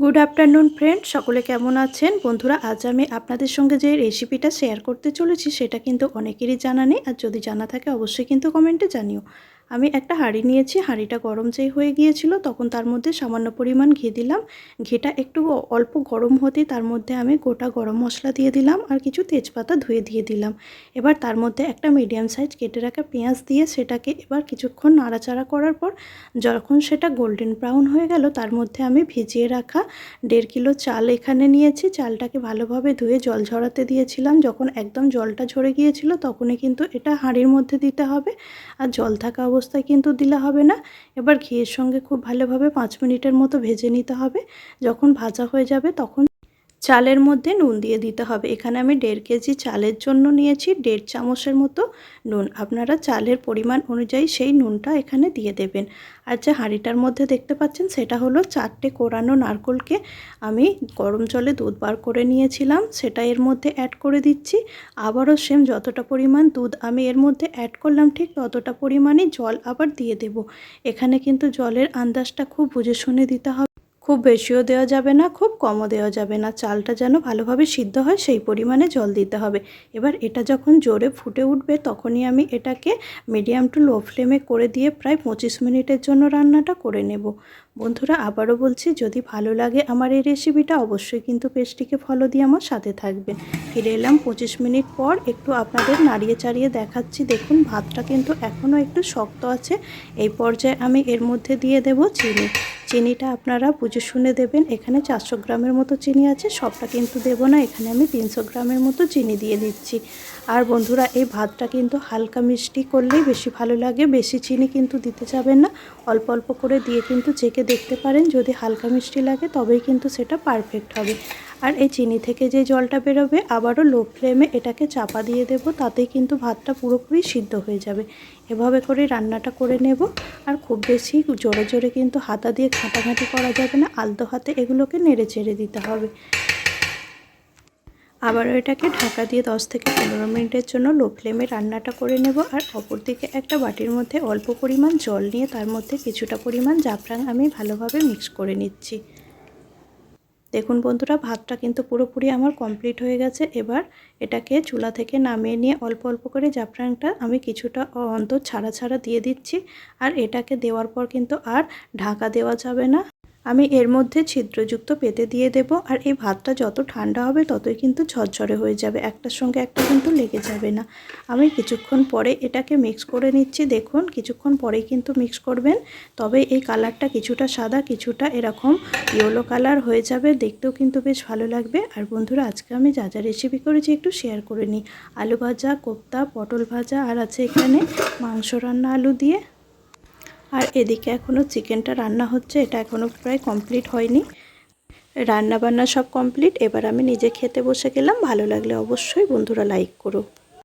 Good afternoon friend সকলে কেমন আছেন? বন্ধুরা, আজ আমি আপনাদের সঙ্গে যে রেসিপিটা শেয়ার করতে চলেছি, সেটা কিন্তু অনেকেরই জানা নেই। আর যদি জানা থাকে, অবশ্যই কিন্তু কমেন্টে জানিও। আমি একটা হাঁড়ি নিয়েছি, হাঁড়িটা গরম যেই হয়ে গিয়েছিল তখন তার মধ্যে সামান্য পরিমাণ ঘি দিলাম। ঘিটা একটু অল্প গরম হতেই তার মধ্যে আমি গোটা গরম মশলা দিয়ে দিলাম আর কিছু তেজপাতা ধুয়ে দিয়ে দিলাম। এবার তার মধ্যে একটা মিডিয়াম সাইজ কেটে রাখা পেঁয়াজ দিয়ে সেটাকে এবার কিছুক্ষণ নাড়াচাড়া করার পর যখন সেটা গোল্ডেন ব্রাউন হয়ে গেল তার মধ্যে আমি ভিজিয়ে রাখা দেড় কিলো চাল এখানে নিয়েছি। চালটাকে ভালোভাবে ধুয়ে জল ঝরাতে দিয়েছিলাম। যখন একদম জলটা ঝরে গিয়েছিল তখনই কিন্তু এটা হাঁড়ির মধ্যে দিতে হবে। আর জল থাকা অবস্থায় কিন্তু দিলে হবে না। এবার ঘিয়ের সঙ্গে খুব ভালোভাবে পাঁচ মিনিটের মতো ভেজে নিতে হবে। যখন ভাজা হয়ে যাবে তখন চালের মধ্যে নুন দিয়ে দিতে হবে। এখানে আমি দেড় কেজি চালের জন্য নিয়েছি, দেড় চামচের মতো নুন। আপনারা চালের পরিমাণ অনুযায়ী সেই নুনটা এখানে দিয়ে দেবেন। আর যে হাঁড়িটার মধ্যে দেখতে পাচ্ছেন, সেটা হলো চারটে কোরানো নারকোলকে আমি গরম জলে দুধ বার করে নিয়েছিলাম। সেটা এর মধ্যে অ্যাড করে দিচ্ছি। আবারও সেম যতটা পরিমাণ দুধ আমি এর মধ্যে অ্যাড করলাম, ঠিক ততটা পরিমাণে জল আবার দিয়ে দেব। এখানে কিন্তু জলের আন্দাজটা খুব বুঝে শুনে দিতে হবে। খুব বেশিও দেওয়া যাবে না, খুব কমও দেওয়া যাবে না। চালটা যেন ভালোভাবে সিদ্ধ হয়, সেই পরিমাণে জল দিতে হবে। এবার এটা যখন জোরে ফুটে উঠবে, তখনই আমি এটাকে মিডিয়াম টু লো ফ্লেমে করে দিয়ে প্রায় পঁচিশ মিনিটের জন্য রান্নাটা করে নেব। বন্ধুরা, আবারও বলছি, যদি ভালো লাগে আমার এই রেসিপিটা অবশ্যই কিন্তু পেস্টটিকে ফলো দিয়ে আমার সাথে থাকবেন। ফিরে এলাম পঁচিশ মিনিট পর, একটু আপনাদের নাড়িয়ে চাড়িয়ে দেখাচ্ছি। দেখুন, ভাতটা কিন্তু এখনও একটু শক্ত আছে। এই পর্যায়ে আমি এর মধ্যে দিয়ে দেব চিনি। চিনিটা আপনারা বুঝে শুনে দেবেন। এখানে চারশো গ্রামের মতো চিনি আছে, সবটা কিন্তু দেবো না। এখানে আমি তিনশো গ্রামের মতো চিনি দিয়ে দিচ্ছি। আর বন্ধুরা, এই ভাতটা কিন্তু হালকা মিষ্টি করলেই বেশি ভালো লাগে। বেশি চিনি কিন্তু দিতে যাবেন না। অল্প অল্প করে দিয়ে কিন্তু চেকে দেখতে পারেন, যদি হালকা মিষ্টি লাগে, তবেই কিন্তু সেটা পারফেক্ট হবে। আর এই চিনি থেকে যে জলটা বেরোবে, আবারও লো ফ্লেমে এটাকে চাপা দিয়ে দেব, তাতেই কিন্তু ভাতটা পুরোপুরি সিদ্ধ হয়ে যাবে। এভাবে করে রান্নাটা করে নেব। আর খুব বেশি জোরে জোরে কিন্তু হাতা দিয়ে ঘাঁটাঘাঁটি করা যাবে না, আলতো হাতে এগুলোকে নেড়ে চেড়ে দিতে হবে। আবারও এটাকে ঢাকা দিয়ে 10 থেকে পনেরো মিনিটের জন্য লো ফ্লেমে রান্নাটা করে নেব আর অপরদিকে একটা বাটির মধ্যে অল্প পরিমাণ জল নিয়ে তার মধ্যে কিছুটা পরিমাণ জাফরাং আমি ভালোভাবে মিক্স করে নিচ্ছি। দেখুন বন্ধুরা, ভাতটা কিন্তু পুরোপুরি আমার কমপ্লিট হয়ে গেছে। এবার এটাকে চুলা থেকে নামিয়ে নিয়ে অল্প অল্প করে জাফরানটা আমি কিছুটা অন্তর ছাড়া ছাড়া দিয়ে দিচ্ছি। আর এটাকে দেওয়ার পর কিন্তু আর ঢাকা দেওয়া যাবে না। আমি এর মধ্যে ছিদ্রযুক্ত পেতে দিয়ে দেব, আর এই ভাতটা যত ঠান্ডা হবে ততই কিন্তু ঝরঝরে হয়ে যাবে। একটার সঙ্গে একটা কিন্তু লেগে যাবে না। আমি কিছুক্ষণ পরে এটাকে মিক্স করে নিচ্ছি। দেখুন, কিছুক্ষণ পরেই কিন্তু মিক্স করবেন। তবে এই কালারটা কিছুটা সাদা, কিছুটা এরকম ইয়েলো কালার হয়ে যাবে। দেখতেও কিন্তু বেশ ভালো লাগবে। আর বন্ধুরা, আজকে আমি যা যা রেসিপি করেছি একটু শেয়ার করে নিই। আলু ভাজা, কোপ্তা, পটল ভাজা, আর আছে এখানে মাংস রান্না আলু দিয়ে। আর এদিকে এখনও চিকেনটা রান্না হচ্ছে, এটা এখনও প্রায় কমপ্লিট হয়নি। রান্না বান্না সব কমপ্লিট, এবার আমি নিজে খেতে বসে গেলাম, ভালো লাগলে অবশ্যই বন্ধুরা লাইক করো।